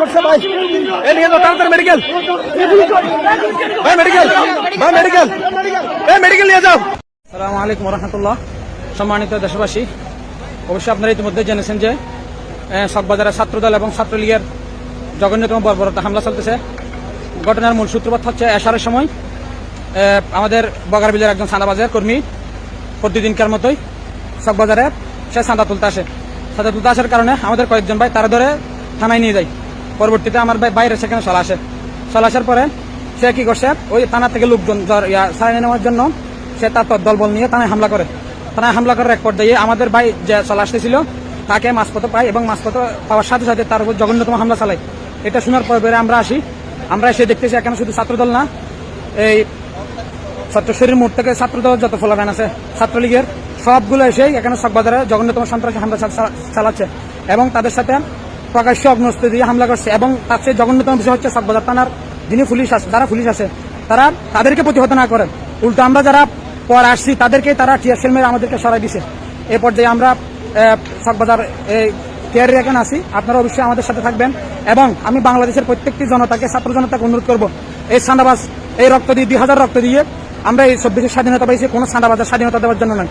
করছে, ভাই। এ নিয়ে যাও, তাড়াতাড়ি মেডিকেল ভাই মেডিকেল ভাই মেডিকেল এ মেডিকেল নিয়ে যাও। সালামু আলাইকুম রহমতুল্লাহ সম্মানিত দেশবাসী, অবশ্যই আপনারা ইতিমধ্যে জেনেছেন যে শকবাজারের ছাত্রদল এবং ছাত্রলীগের জঘন্যতম বর্বরতা হামলা চলতেছে। ঘটনার মূল সূত্রপাত হচ্ছে এশারের সময়। আমাদের বগারবিলের একজন সাদাবাজার কর্মী প্রতিদিনকার মতোই শকবাজারে সে চাঁদা তুলতে আসে। চাঁদা তুলতে আসার কারণে আমাদের কয়েকজন ভাই তারা ধরে থানায় নিয়ে যায়। পরবর্তীতে আমার ভাই বাইরে সেখানে চলে আসে। চলে আসার পরে সে কি করছে? ওই থানা থেকে লোকজন সারিয়ে নেওয়ার জন্য সে তার দলবল নিয়ে থানায় হামলা করে। থানায় হামলা করার এক পর্যায়ে আমাদের ভাই যে চলে আসতেছিল, তাকে মাঝপথ পায় এবং মাঝপথ পাওয়ার সাথে সাথে তার উপর জঘন্যতম হামলা চালায়। এটা শোনার পর আমরা আসি। আমরা এসে দেখতেছি এখানে শুধু ছাত্রদল না, এই ছাত্রশরীর মোড় থেকে ছাত্রদল যত ফলাফ্যান আছে, ছাত্রলীগের সবগুলো এসে এখানে চকবাজারে জঘন্যতম সন্ত্রাসী হামলা চালাচ্ছে এবং তাদের সাথে প্রকাশ্য অগ্নস্ত দিয়ে হামলা করছে এবং তার চেয়ে জঘন্যতম বিষয় হচ্ছে চকবাজার থানার যিনি পুলিশ আছে যারা পুলিশ আছে, তারা তাদেরকে প্রতিহত না করে। উল্টো আমরা যারা পর আসছি, তাদেরকে তারা টিয়ারশেল মেরে আমাদেরকে সরাই দিছে। এ পর্যায়ে আমরা চকবাজার এই কেয়ারি এখানে আসি আপনারা অবশ্যই আমাদের সাথে থাকবেন এবং আমি বাংলাদেশের প্রত্যেকটি জনতাকে, ছাত্র জনতাকে অনুরোধ করব, এই সান্দাবাজ এই রক্ত দিয়ে, দুই হাজার রক্ত দিয়ে আমরা এই চব্বিশের স্বাধীনতা পাইছি কোনো সান্দাবাজার স্বাধীনতা দেওয়ার জন্য নয়।